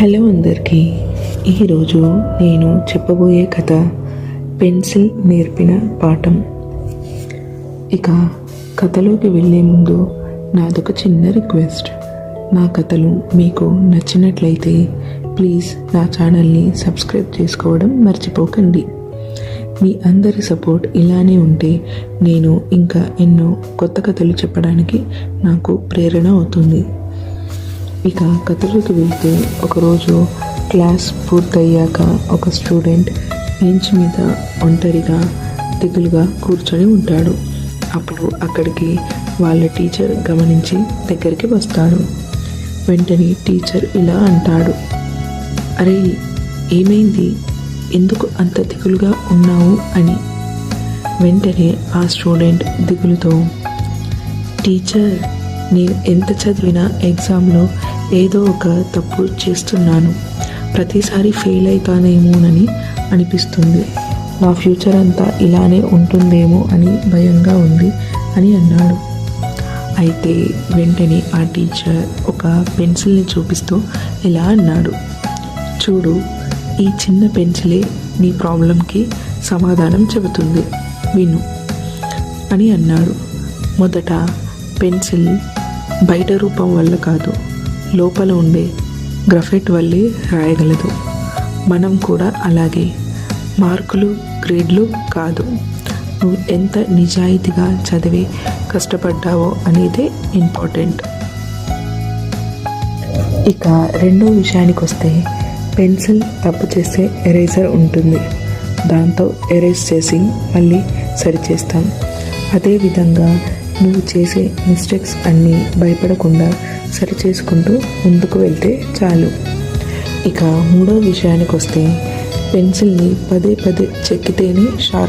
Hello అందరికీ. ఈరోజు నేను చెప్పబోయే కథ పెన్సిల్ నేర్పిన పాఠం. ఇక కథలోకి వెళ్ళే ముందు నాదొక చిన్న రిక్వెస్ట్. నా కథలు మీకు నచ్చినట్లయితే ప్లీజ్ నా ఛానల్ని సబ్స్క్రైబ్ చేసుకోవడం మర్చిపోకండి. మీ అందరి సపోర్ట్ ఇలానే ఉంటే నేను ఇంకా ఎన్నో కొత్త కథలు చెప్పడానికి నాకు ప్రేరణ అవుతుంది. ఇక కథలోకి వెళ్తే ఒకరోజు క్లాస్ పూర్తయ్యాక ఒక స్టూడెంట్ బెంచ్ మీద ఒంటరిగా దిగులుగా కూర్చొని ఉంటాడు. అప్పుడు అక్కడికి వాళ్ళ టీచర్ గమనించి దగ్గరికి వస్తాడు. వెంటనే టీచర్ ఇలా అంటాడు. అరే ఏమైంది? ఎందుకు అంత దిగులుగా ఉన్నావు? అని. వెంటనే ఆ స్టూడెంట్ దిగులుతో టీచర్ నేను ఎంత చదివినా ఎగ్జామ్లో ఏదో ఒక తప్పు చేస్తున్నాను. ప్రతిసారి ఫెయిల్ అవుతానేమోనని అనిపిస్తుంది. నా ఫ్యూచర్ అంతా ఇలానే ఉంటుందేమో అని భయంగా ఉంది అని అన్నాడు. అయితే వెంటనే ఆ టీచర్ ఒక పెన్సిల్ని చూపిస్తూ ఇలా అన్నాడు. చూడు ఈ చిన్న పెన్సిలే నీ ప్రాబ్లంకి సమాధానం చెబుతుంది. విను అని అన్నాడు. మొదట పెన్సిల్ బయట రూపం వల్ల కాదు. లోపల ఉండే గ్రఫైట్ వల్లే రాయగలదు. మనం కూడా అలాగే. మార్కులు గ్రేడ్లు కాదు. నువ్వు ఎంత నిజాయితీగా చదివి కష్టపడ్డావో అనేదే ఇంపార్టెంట్. ఇక రెండో విషయానికి వస్తే పెన్సిల్ తప్పు చేస్తే ఎరేజర్ ఉంటుంది. దాంతో ఎరేజ్ చేసి మళ్ళీ సరిచేస్తాం. అదేవిధంగా నువ్వు చేసే మిస్టేక్స్ అన్నీ భయపడకుండా సరి చేసుకుంటూ ముందుకు వెళ్తే చాలు. ఇక మూడో విషయానికి వస్తే పెన్సిల్ని పదే పదే చెక్కితేనే షార్ప్